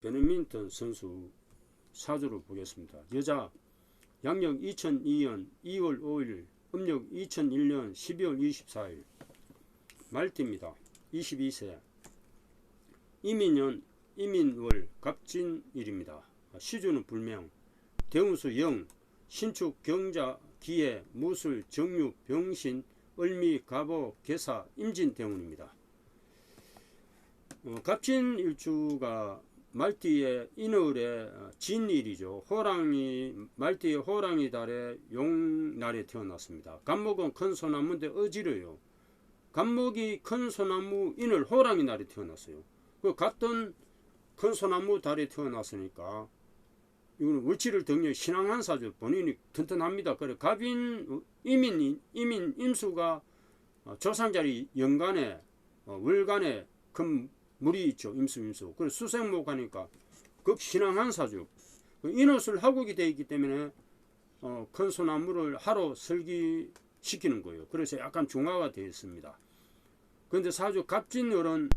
배드민턴 선수 사주를 보겠습니다. 여자 양력 2002년 2월 5일, 음력 2001년 12월 24일, 말띠입니다. 22세. 이민년 이민월 갑진일입니다. 시주는 불명. 대운수 영, 신축 경자 기해 무술 정유 병신 을미 갑오 개사 임진 대운입니다. 어, 갑진 일주가 말띠의 인월의 진일이죠. 호랑이 말띠의 호랑이 달에 용날에 태어났습니다. 간목은 큰 소나무인데 어지러요. 간목이 큰 소나무 인월 호랑이 날에 태어났어요. 그 같은 큰 소나무 달에 태어났으니까 이거는 월치를 등려 신앙한 사주 본인이 튼튼합니다. 그래 갑인 이민 이민 임수가 어, 조상자리 연간에 어, 월간에 큰 물이 있죠. 임수 임수. 그래 수생목 하니까 극 신앙한 사주. 그 인옷을 하국이 되어 있기 때문에 어, 큰 소나무를 하루 설기시키는 거예요. 그래서 약간 중화가 되어 있습니다. 그런데 사주 갑진열은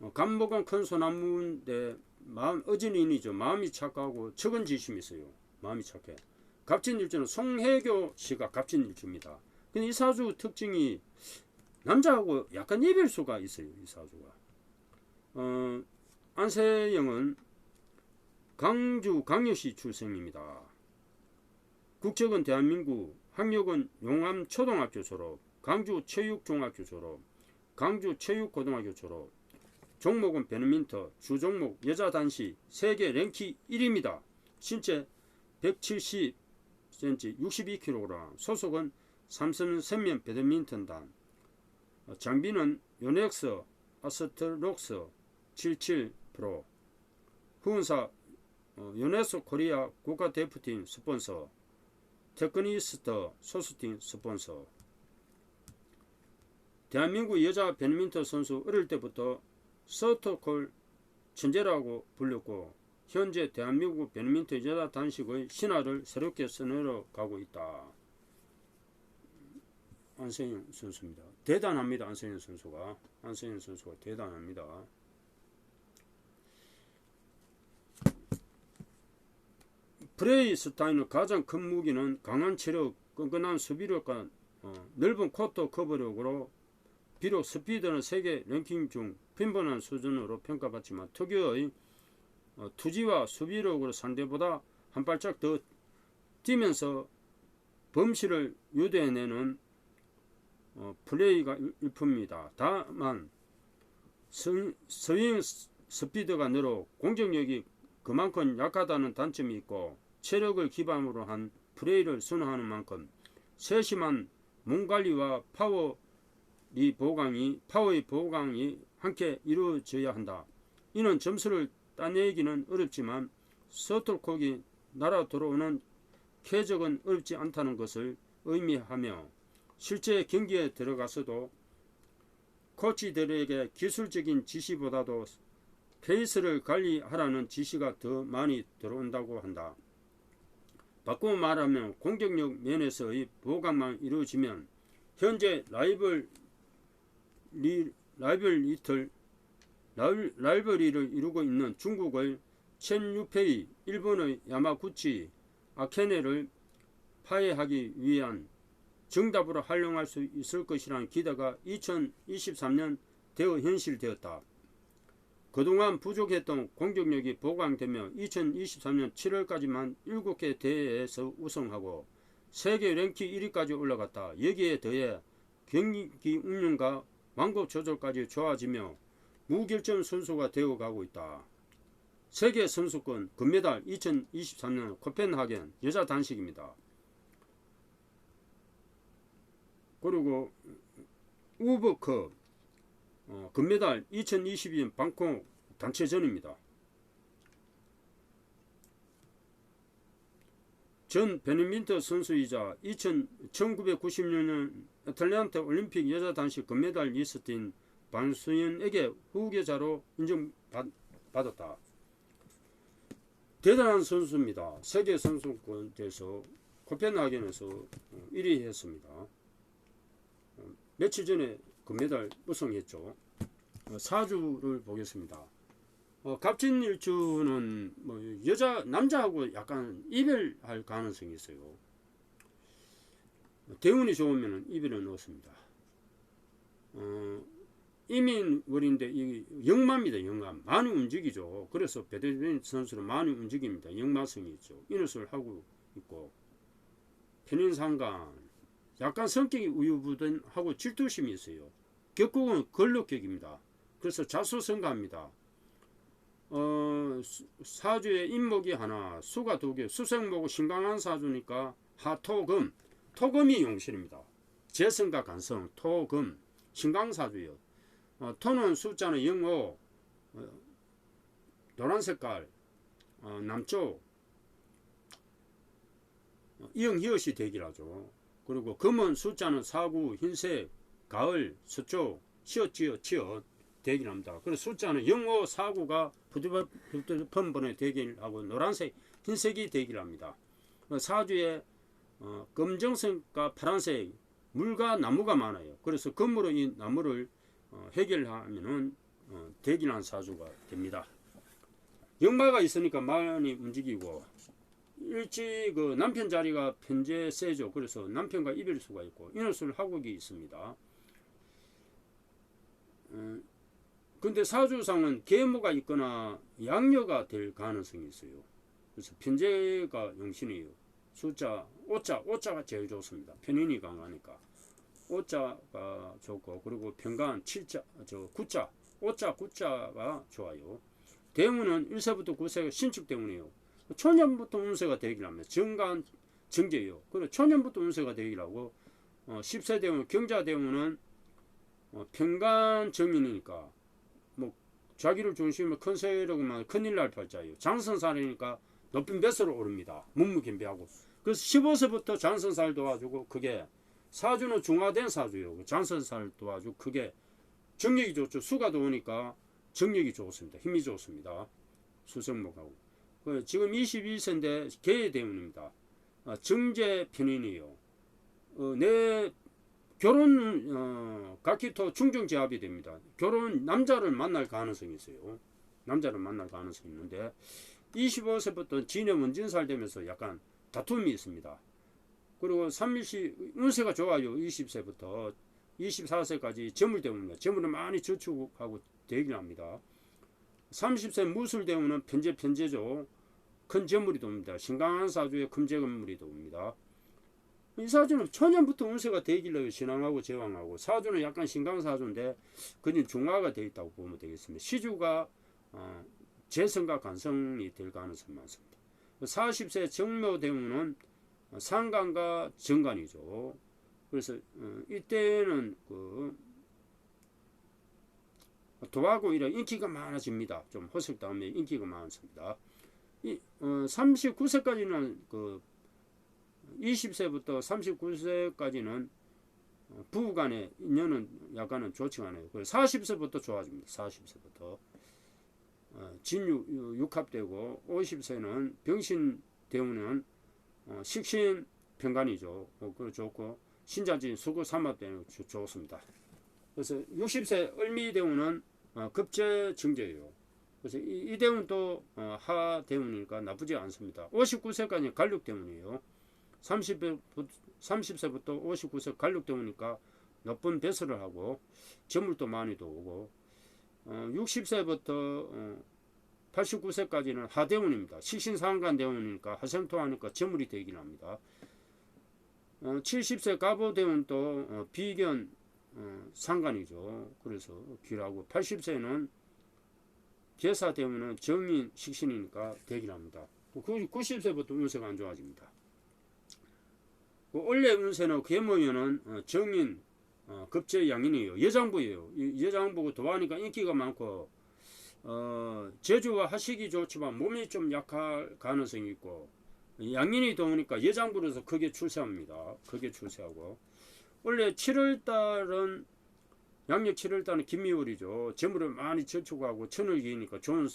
어, 간목은 큰 소나무인데 마음 어진인이죠. 마음이 착하고 적은 지심이 있어요. 마음이 착해. 갑진일주는 송혜교 씨가 갑진일주입니다. 근데 이 사주 특징이 남자하고 약간 이별수가 있어요. 이 사주가. 어, 안세영은 강주 강여시 출생입니다. 국적은 대한민국, 학력은 용암 초등학교 졸업, 강주 체육중학교 졸업, 강주 체육고등학교 졸업, 종목은 배드민턴, 주종목 여자 단시 세계 랭키 1위입니다. 신체 170cm, 62kg, 소속은 삼성 생명 배드민턴단, 어, 장비는 요넥스, 아스트록스 77 프로, 후원사 어, 요네스 코리아 국가대표팀 스폰서, 테크니스트 소수팀 스폰서. 대한민국 여자 배드민턴 선수 어릴 때부터 서터콜 천재라고 불렸고 현재 대한민국 배드민턴 여자 단식의 신화를 새롭게 써내려 가고 있다. 안세영 선수입니다. 대단합니다. 안세영 선수가 안세영 선수가 대단합니다. 프레이 스타인의 가장 큰 무기는 강한 체력, 끈끈한 수비력과 어, 넓은 코트 커버력으로 비록 스피드는 세계 랭킹 중 빈번한 수준으로 평가받지만 특유의 어, 투지와 수비력으로 상대보다 한 발짝 더 뛰면서 범실을 유도해내는 어, 플레이가 일- 일품입니다. 다만 스- 스윙 스피드가 늘어 공격력이 그만큼 약하다는 단점이 있고 체력을 기반으로 한 플레이를 선호하는 만큼 세심한 몸 관리와 파워 이 보강이 파워의 보강이 함께 이루어져야 한다. 이는 점수를 따내기는 어렵지만 서툴콕이 날아 들어오는 쾌적은 어렵지 않다는 것을 의미하며 실제 경기에 들어가서도 코치들에게 기술적인 지시보다도 페이스를 관리하라는 지시가 더 많이 들어온다고 한다. 바꾸어 말하면 공격력 면에서의 보강만 이루어지면 현재 라이벌 리, 라이벌 리틀 라이벌, 라이벌리를 이루고 있는 중국의 첸 유페이, 일본의 야마구치, 아케네를 파해하기 위한 정답으로 활용할 수 있을 것이라는 기대가 2023년 되어 현실되었다. 그동안 부족했던 공격력이 보강되며 2023년 7월까지만 7개 대회에서 우승하고 세계 랭킹 1위까지 올라갔다. 여기에 더해 경기 운영과 완급 조절까지 좋아지며 무결점 선수가 되어가고 있다. 세계 선수권 금메달 2023년 코펜하겐 여자 단식입니다. 그리고 우버컵 어, 금메달 2022년 방콕 단체전입니다. 전 배드민턴 선수이자 2000, 1996년 애틀랜타 올림픽 여자 단식 금메달 리스트인 반수연에게 후계자로 인정받았다. 대단한 선수입니다. 세계 선수권에서 코펜하겐에서 1위 했습니다. 어, 며칠 전에 금메달 우승했죠. 어, 사주를 보겠습니다. 어, 갑진 일주는 뭐 여자 남자하고 약간 이별할 가능성이 있어요. 대운이 좋으면 이별은 없습니다. 어, 이민월인데 이 영마입니다. 영마 많이 움직이죠. 그래서 배드민턴 선수는 많이 움직입니다. 영마성이 있죠. 이노스를 하고 있고 편인상간 약간 성격이 우유부단하고 질투심이 있어요. 격국은 근력격입니다. 그래서 자수성가합니다. 어, 사주에 인목이 하나, 수가 두 개, 수생목은 신강한 사주니까 하토금, 토금이 용신입니다. 재성과 간성, 토금, 신강사주요. 어, 토는 숫자는 영오, 어, 노란 색깔, 어, 남쪽, 어, 이응희엇이 대기라죠. 그리고 금은 숫자는 사구, 흰색, 가을, 서쪽, 치엇, 치엇, 치엇 대기합니다. 그래서 숫자는 영오, 사구가 부드럽은 번에 대기하고 노란색, 흰색이 대기합니다. 어, 사주에 어, 검정색과 파란색, 물과 나무가 많아요. 그래서 금으로 이 나무를 어, 해결하면은 어, 대기난 사주가 됩니다. 역마가 있으니까 많이 움직이고 일찍 그 남편 자리가 편제 세죠. 그래서 남편과 이별 수가 있고 인월술 하국이 있습니다. 어, 근데 사주상은 계모가 있거나 양녀가 될 가능성이 있어요. 그래서 편제가 용신이에요. 숫자 오자 오자가 제일 좋습니다. 편인이 강하니까 오자가 좋고 그리고 편간 칠자 저 구자 오자 구자가 좋아요. 대운은 1세부터 9세가 신축 대운이에요. 초년부터 운세가 되길 합니다. 정간 정제요. 그리고 초년부터 운세가 되길 하고 어, 10세 대운 경자 대운은 어, 평간 정인이니까 뭐 자기를 중심으로 큰 세력만 큰일 날 팔자예요. 장선살이니까 높은 뱃으로 오릅니다. 문무김비하고 그래서 15세부터 장선살 도와주고 그게 사주는 중화된 사주예요. 그 장선살 도와주고 그게 정력이 좋죠. 수가 좋으니까 정력이 좋습니다. 힘이 좋습니다. 수성목하고 그 지금 21세인데 개의 대운입니다. 아, 정제 편인이요. 어, 내 결혼 어, 각기토 중정제합이 됩니다. 결혼 남자를 만날 가능성이 있어요. 남자를 만날 가능성이 있는데 25세부터 진해 원진살 되면서 약간 다툼이 있습니다. 그리고 3일시 운세가 좋아요. 20세부터 24세까지 점물대운입니다. 점물을 많이 저축하고 대기를 합니다. 30세 무술대운은 편제 편제죠. 큰 점물이 돕니다. 신강한 사주에 금제 건물이 돕니다. 이 사주는 초년부터 운세가 대길러요. 신앙하고 제왕하고 사주는 약간 신강사주인데 그는 중화가 되어 있다고 보면 되겠습니다. 시주가 어, 재성과 간성이 될 가능성이 많습니다. 40세 정묘대운은 상간과 정간이죠. 그래서 어, 이때는 그 도하고 이런 인기가 많아집니다. 좀 허석 다음에 인기가 많습니다. 이, 어, 39세까지는 그 20세부터 39세까지는 어, 부부간의 인연은 약간은 좋지 않아요. 40세부터 좋아집니다. 40세부터 어, 진유 육합되고 50세는 병신 대운은 어, 식신 평간이죠. 어, 그 좋고 신자진 수구 삼합되는 좋습니다. 그래서 60세 을미 어, 급제 증제예요. 그래서 이, 이 대운도 어, 하 대운이니까 나쁘지 않습니다. 59세까지 갈육 대운이에요. 30세, 30세부터 59세 갈육 대운이니까 나쁜 배설을 하고 재물도 많이 들어오고 어, 60세부터 어, 89세까지는 하대운입니다. 식신상간 대운이니까 하생토하니까 재물이 되긴 합니다. 어, 70세 가보대운도 어, 비견 어, 상관이죠. 그래서 귀라고 80세는 계사 대운은 정인 식신이니까 되긴 합니다. 90세부터 운세가 안 좋아집니다. 그 원래 운세는 계모면은 어, 정인 어, 급제 양인이에요. 여장부예요. 여장부고 도하니까 인기가 많고 어, 제주와 하식이 좋지만 몸이 좀 약할 가능성이 있고 양인이 도우니까 여장부로서 크게 출세합니다. 크게 출세하고 원래 7월달은 양력 7월달은 김미월이죠. 재물을 많이 저축하고 천을 기니까 좋은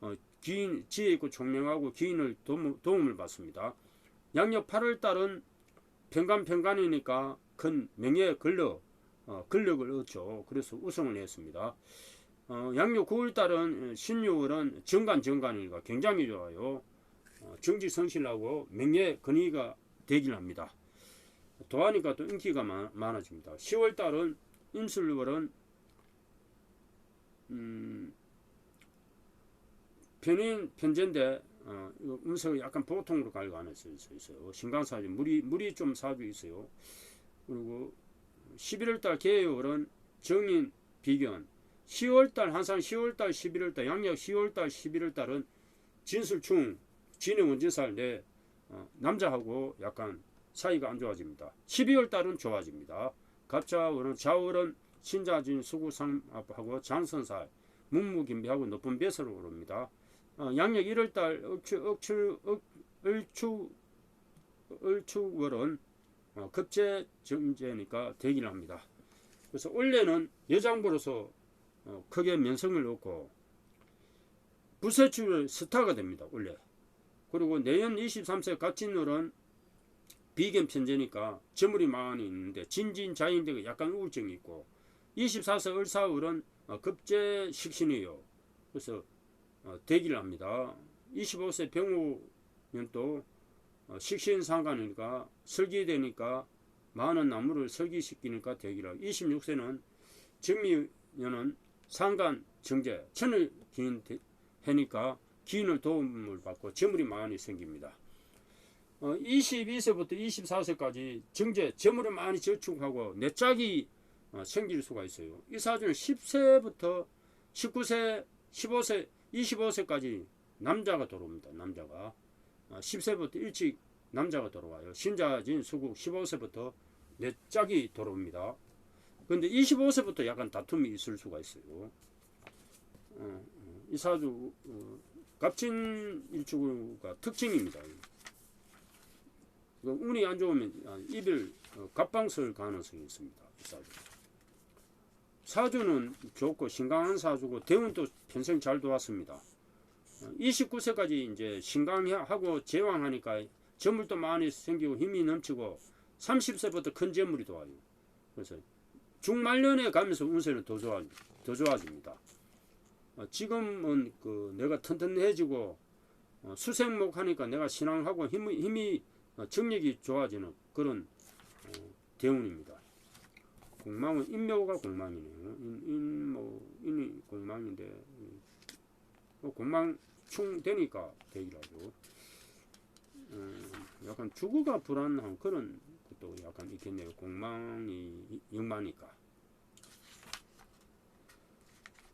어, 기인 지혜 있고 총명하고 기인을 도움, 도움을 받습니다. 양력 8월달은 평간 평간이니까 큰 명예에 걸러 어, 권력을 얻죠. 그래서 우승을 했습니다. 어, 양력 9월달은 신유월은 정간 정간이니까 굉장히 좋아요. 어, 정지성실하고 명예 근위가 되길 합니다. 도하니까 또 인기가 많, 많아집니다. 10월달은 임술월은 음, 편인 편제인데 어, 이거 음색을 약간 보통으로 갈고 안에 서 있어요. 신강사주 물이 물이 좀 사주 있어요. 그리고 11월달 개요월은 정인 비견 10월달 항상 10월달 11월달 양력 10월달 11월달은 진술충 진의 원진살 내 어, 남자하고 약간 사이가 안 좋아집니다. 12월달은 좋아집니다. 갑자월은 자월은 신자진 수구상하고 장선살 문무김비하고 높은 배서로 오릅니다. 어, 양력 1월달 억추 억추 억, 을추 을추월은 어, 급제 정제니까 대기를 합니다. 그래서 원래는 여장부로서 어, 크게 면성을 얻고 부세출 스타가 됩니다. 원래. 그리고 내년 23세 갑진월은 비견 편제니까 저물이 많이 있는데 진진 자인데가 약간 우울증이 있고 24세 을사월은 어, 급제 식신이에요. 그래서 어, 대기를 합니다. 25세 병우면 또 어, 식신상관이니까 설기되니까 많은 나무를 설기시키니까 하고 26세는 정미년은 상간 정제 천을 기인 해니까 기인을 도움을 받고 재물이 많이 생깁니다. 어, 22세부터 24세까지 정제 재물을 많이 저축하고 내 짝이 어, 생길 수가 있어요. 이 사주는 10세부터 19세, 15세, 25세까지 남자가 들어옵니다. 남자가 어, 10세부터 일찍 남자가 들어와요. 신자진 수국 15세부터 내 짝이 들어옵니다. 근데 25세부터 약간 다툼이 있을 수가 있어요. 어, 어, 이 사주 어, 갑진 일주가 특징입니다. 이거 운이 안 좋으면 아, 이별 어, 갑방설 가능성이 있습니다. 이 사주. 사주는 좋고 신강한 사주고 대운도 평생 잘 도왔습니다. 29세까지 이제 신강하고 제왕하니까 재물도 많이 생기고 힘이 넘치고 30세부터 큰 재물이 도와요. 그래서 중말년에 가면서 운세는 더 좋아 더 좋아집니다. 어, 지금은 그 내가 튼튼해지고 어, 수생목 하니까 내가 신앙하고 힘이, 힘이 어, 정력이 좋아지는 그런 어, 대운입니다. 공망은 인묘가 공망이네요. 인, 인모 인이 공망인데 어, 공망충 되니까 되기라고. 음, 약간 주거가 불안한 그런 것도 약간 있겠네요. 공망이 영마니까.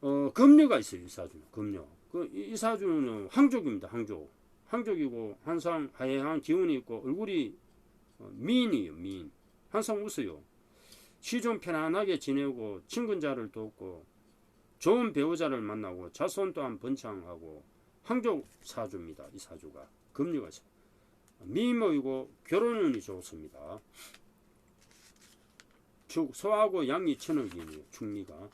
어, 금류가 있어요. 이 사주는 금류. 그, 이, 이 사주는 항족입니다. 항족. 항족이고 항상 하얘한 기운이 있고 얼굴이 어, 미인이에요. 미인. 항상 웃어요. 시좀 편안하게 지내고 친근자를 돕고 좋은 배우자를 만나고 자손 또한 번창하고 항족 사주입니다. 이 사주가 금류가 미모이고 결혼운이 좋습니다. 축 소하고 양이 천억이네요. 중리가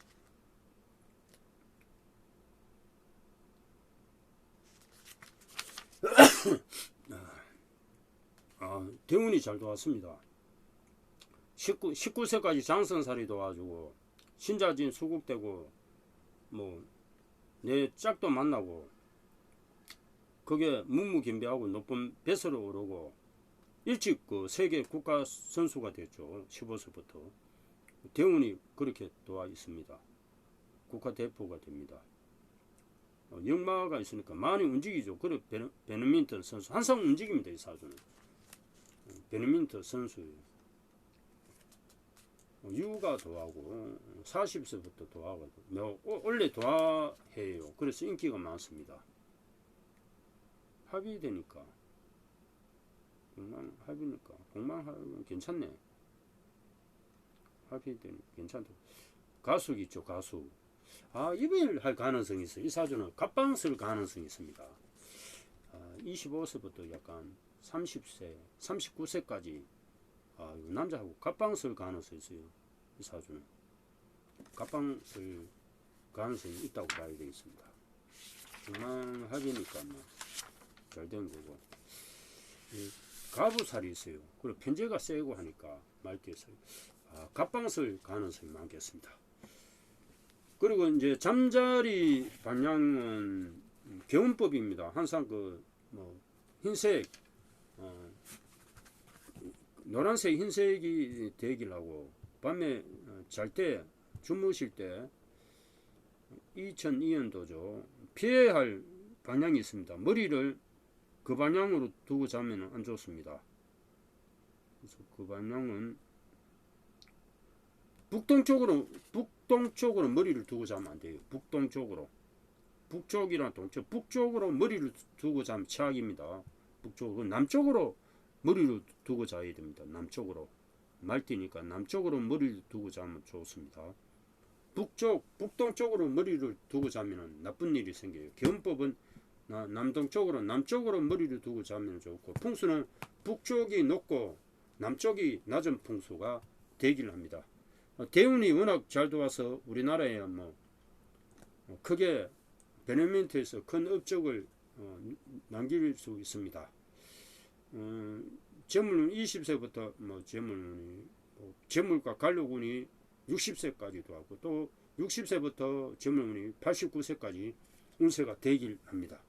아, 대운이 잘 도왔습니다. 19, 19세까지 장선살이 도와주고 신자진 수국되고 뭐 내 짝도 만나고 그게 묵묵인비하고 높은 배설을 오르고 일찍 그 세계 국가 선수가 됐죠. 15세부터 대운이 그렇게 도와 있습니다. 국가 대표가 됩니다. 어, 역마가 있으니까 많이 움직이죠. 그래 배드민턴 선수 항상 움직입니다. 이 사주는 배드민턴 선수예요. 어, 유가 도하고 40세부터 도하고 원래 도하해요. 그래서 인기가 많습니다. 공망 합의니까 공망 합의는 괜찮네. 합의되니 괜찮다. 가숙 있죠 가숙. 아 이별할 가능성이 있어. 이 사주는 갑방 쓸 가능성이 있습니다. 아, 25세부터 약간 30세, 39세까지 아, 남자하고 갑방 쓸 가능성이 있어요. 이 사주는 갑방 쓸 가능성이 있다고 봐야 되겠습니다. 중앙 합이니까 뭐 잘 된 거고 가부살이 있어요. 그리고 편제가 세고 하니까 말띠에서 아, 갑방 쓸 가능성이 많겠습니다. 그리고 이제 잠자리 방향은 개운법입니다. 항상 그 뭐 흰색, 어, 노란색, 흰색이 되길 하고 밤에 어, 잘때 주무실 때 2002년도죠. 피해야 할 방향이 있습니다. 머리를 그 방향으로 두고 자면 안 좋습니다. 그래서 그 방향은 북동쪽으로 북동쪽으로 머리를 두고 자면 안 돼요. 북동쪽으로 북쪽이랑 동쪽 북쪽으로 머리를 두고 자면 최악입니다. 북쪽으로 남쪽으로 머리를 두고 자야 됩니다. 남쪽으로 말띠니까 남쪽으로 머리를 두고 자면 좋습니다. 북쪽 북동쪽으로 머리를 두고 자면 나쁜 일이 생겨요. 나- 남동쪽으로 남쪽으로 머리를 두고 자면 좋고 풍수는 북쪽이 높고 남쪽이 낮은 풍수가 되기를 합니다. 어, 대운이 워낙 잘 도와서 우리나라에 뭐 어, 크게 베네멘트에서 큰 업적을 어, 남길 수 있습니다. 어, 재물은 20세부터 뭐 재물운이 뭐 재물과 간료운이 60세까지도 하고 또 60세부터 재물운이 89세까지 운세가 되길 합니다.